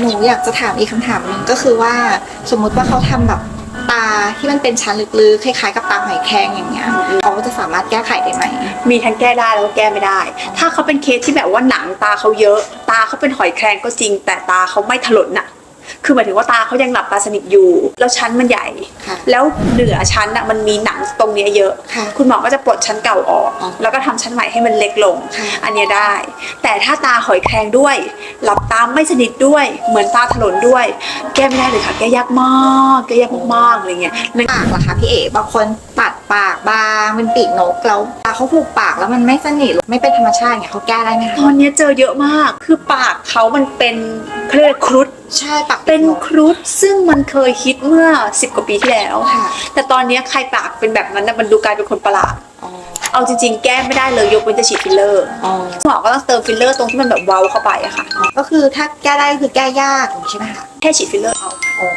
หนูอยากจะถามอีกคำถามหนึ่งก็คือว่าสมมุติว่าเขาทำแบบตาที่มันเป็นชั้นลึกๆคล้ายๆกับตาหอยแครงอย่างเงี้ยเขาจะสามารถแก้ไขได้ไหม มีทั้งแก้ได้แล้วก็แก้ไม่ได้ ถ้าเขาเป็นเคสที่แบบว่าหนังตาเขาเยอะ ตาเขาเป็นหอยแครงก็จริง แต่ตาเขาไม่ถลนอะ คือหมายถึงว่าตาเขายังหลับตาสนิทอยู่ แล้วชั้นมันใหญ่ ค่ะแล้วเหนือชั้นน่ะมันมีหนังตรงเนี้ยเยอะ ค่ะคุณหมอก็จะปลดชั้นเก่าออก อ๋อแล้วก็ทำชั้นใหม่ให้มันเล็กลง ค่ะ อันเนี้ยได้ แต่ถ้าตาหอยแครงด้วย หลับตาไม่สนิทด้วย เหมือนตาถลนด้วย แก้ไม่ได้เลยค่ะ แก้ยากมาก แก้ยากมากๆอะไรเงี้ยปากล่ะคะพี่เอ๋บางคนตัด ปากบางเป็นปีกนกแล้วตาเขาผูกปากแล้วมันไม่สนิทไม่เป็นธรรมชาติเนี่ยเขาแก้ได้ไหมตคะอนเนี้ยเจอเยอะมากคือปากเขามันเป็นเขาเรียกว่าครุฑ ใช่ปากเป็นนกครุฑซึ่งมันเคยฮิตเมื่อ 10 กว่าปีที่แล้ว ค่ะแต่ตอนเนี้ยใครปากเป็นแบบนั้นนะมันดูกลายเป็นคนประหลาด อ๋อเอาจริง ๆ แก้ไม่ได้เลยยกเว้นจะฉีดฟิลเลอร์อ๋อหมอก็ต้องเติมฟิลเลอร์ตรงที่มันแบบเว้าเข้าไปอะค่ะ ก็คือถ้าแก้ได้ก็คือแก้ยากอย่างนี้ใช่ไหมคะแค่ฉีดฟิลเลอร์เอา อ๋อ